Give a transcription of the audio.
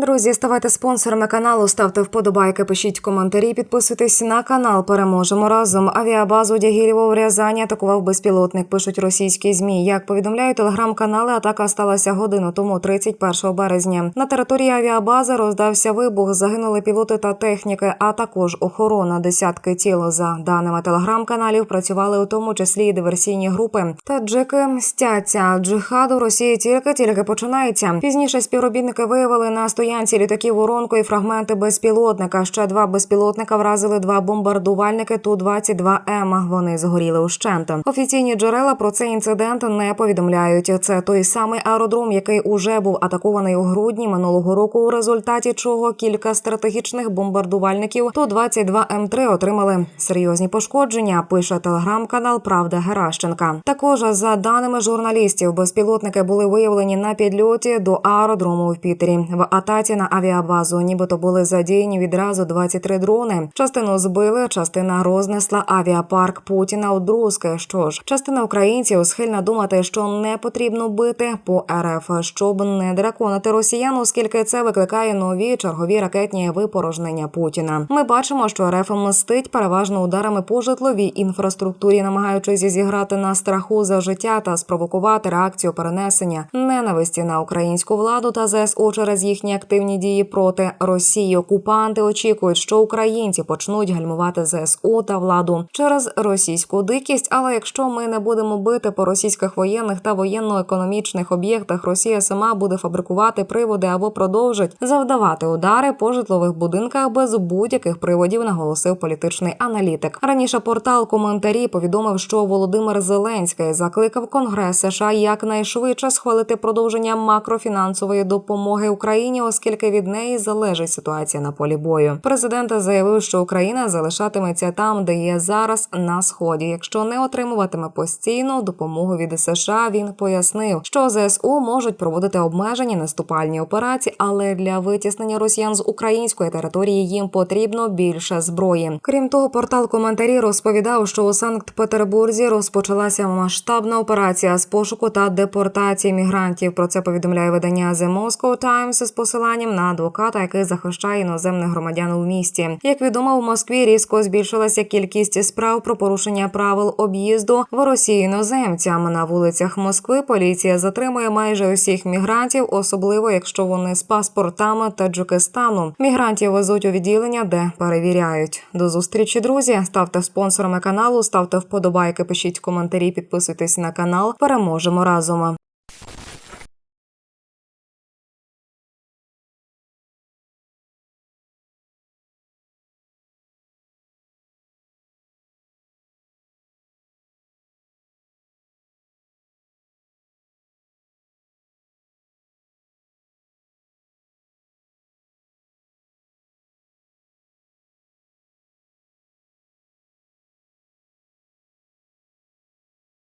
Друзі, ставайте спонсорами каналу, ставте вподобайки, пишіть коментарі, підписуйтесь на канал. Переможемо разом. Авіабазу Дягілєво в Рязані атакував безпілотник. Пишуть російські змі. Як повідомляють телеграм-канали, атака сталася годину тому, 31 березня. На території авіабази роздався вибух. Загинули пілоти та техніки, а також охорона. Десятки тіл. За даними телеграм-каналів, працювали у тому числі і диверсійні групи. Таджики мстяться. Джихад у Росії тільки тільки починається. Пізніше співробітники виявили на стоянці літаків воронку і фрагменти безпілотника. Ще два безпілотника вразили два бомбардувальники ту 22 м Вони згоріли ущент. Офіційні джерела про цей інцидент не повідомляють. Це той самий аеродром, який уже був атакований у грудні минулого року. У результаті чого кілька стратегічних бомбардувальників ту 22 м 3 отримали серйозні пошкодження. Пише телеграм-канал Правда Геращенка. Також за даними журналістів, безпілотники були виявлені на підльоті до аеродрому в Пітері. В атаці на авіабазу, нібито були задіяні відразу 23 дрони. Частину збили, частина рознесла авіапарк Путіна у Друзки. Що ж, частина українців схильна думати, що не потрібно бити по РФ, щоб не драконити росіян, оскільки це викликає нові чергові ракетні випорожнення Путіна. Ми бачимо, що РФ мстить переважно ударами по житловій інфраструктурі, намагаючись зіграти на страху за життя та спровокувати реакцію перенесення ненависті на українську владу та ЗСУ через їхні активні дії проти Росії. Окупанти очікують, що українці почнуть гальмувати ЗСУ та владу через російську дикість. Але якщо ми не будемо бити по російських воєнних та воєнно-економічних об'єктах, Росія сама буде фабрикувати приводи або продовжить завдавати удари по житлових будинках без будь-яких приводів, наголосив політичний аналітик. Раніше портал коментарі повідомив, що Володимир Зеленський закликав Конгрес США якнайшвидше схвалити продовження макрофінансової допомоги Україні, оскільки від неї залежить ситуація на полі бою. Президент заявив, що Україна залишатиметься там, де є зараз на сході. Якщо не отримуватиме постійну допомогу від США, він пояснив, що ЗСУ можуть проводити обмежені наступальні операції, але для витіснення росіян з української території їм потрібно більше зброї. Крім того, портал коментарі розповідав, що у Санкт-Петербурзі розпочалася масштабна операція з пошуку та депортації мігрантів. Про це повідомляє видання The Moscow Times з посиланням на адвоката, який захищає іноземних громадян у місті. Як відомо, в Москві різко збільшилася кількість справ про порушення правил об'їзду в Росії іноземцям. На вулицях Москви поліція затримує майже усіх мігрантів, особливо якщо вони з паспортами Таджикистану. Мігрантів везуть у відділення, де перевіряють. До зустрічі, друзі. Ставте спонсорами каналу, ставте вподобайки, пишіть коментарі, підписуйтесь на канал. Переможемо разом.